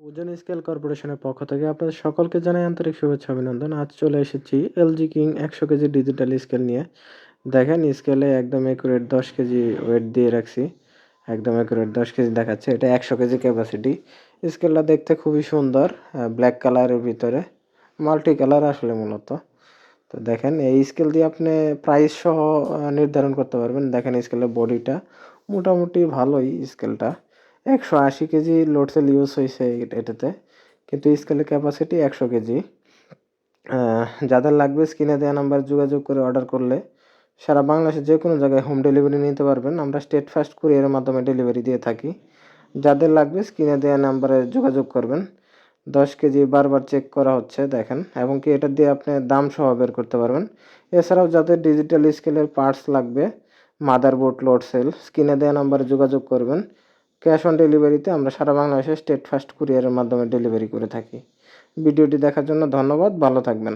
ওজন স্কেল কর্পোরেশনের পক্ষ থেকে আপনাদের সকলকে জানাই আন্তরিক শুভেচ্ছা, অভিনন্দন। আজ চলে এসেছি এলজি কিং একশো কেজি ডিজিটাল স্কেল নিয়ে। দেখেন, স্কেলে একদম একুরেট দশ কেজি ওয়েট দিয়ে রাখছি। একদম একুরেট দশ কেজি দেখাচ্ছে। এটা একশো কেজি ক্যাপাসিটি স্কেলটা দেখতে খুবই সুন্দর ব্ল্যাক কালারের ভিতরে। মাল্টি কালার আসলে মূলত। তো দেখেন, এই স্কেল দিয়ে আপনি প্রাইস সহ নির্ধারণ করতে পারবেন। দেখেন, স্কেলের বডিটা মোটামুটি ভালোই স্কেলটা। একশো আশি কেজি লোড সেল ইউজ হয়েছে এটাতে। কিন্তু স্কেলের ক্যাপাসিটি একশো কেজি। যাদের লাগবে স্ক্রিনে দেওয়া নাম্বার যোগাযোগ করে অর্ডার করলে সারা বাংলাদেশে যে কোনো জায়গায় হোম ডেলিভারি নিতে পারবেন। আমরা স্টেট ফাস্ট কুরিয়ারের মাধ্যমে ডেলিভারি দিয়ে থাকি। যাদের লাগবে স্ক্রিনে দেওয়া নাম্বারে যোগাযোগ করবেন। দশ কেজি বারবার চেক করা হচ্ছে, দেখেন। এবং কি এটা দিয়ে আপনি দাম সহ বের করতে পারবেন। এছাড়াও যাদের ডিজিটাল স্কেলের পার্টস লাগবে মাদারবোর্ড লোড সেল স্ক্রিনে দেওয়া নাম্বারে যোগাযোগ করবেন। ক্যাশ অন ডেলিভারিতে আমরা সারা বাংলাদেশে স্টেট ফাস্ট কুরিয়ারের মাধ্যমে ডেলিভারি করে থাকি। ভিডিওটি দেখার জন্য ধন্যবাদ, ভালো থাকবেন।